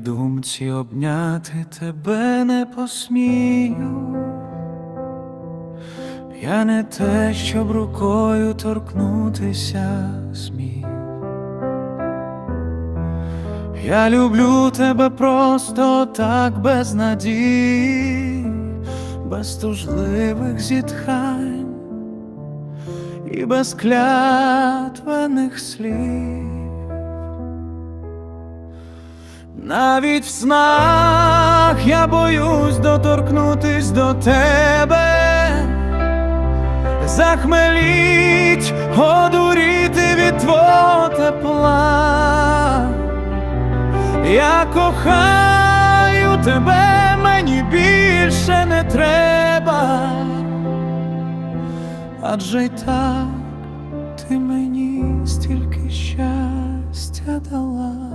думці обняти тебе не посмію. Я не те, щоб рукою торкнутися зміг. Я люблю тебе просто так без надій, без тужливих зітхань і без клятвених слів. Навіть в снах я боюсь доторкнутись до тебе, захмеліть, одуріти від твого тепла. Я кохаю тебе, мені більше не треба, адже й так ти мені стільки щастя дала.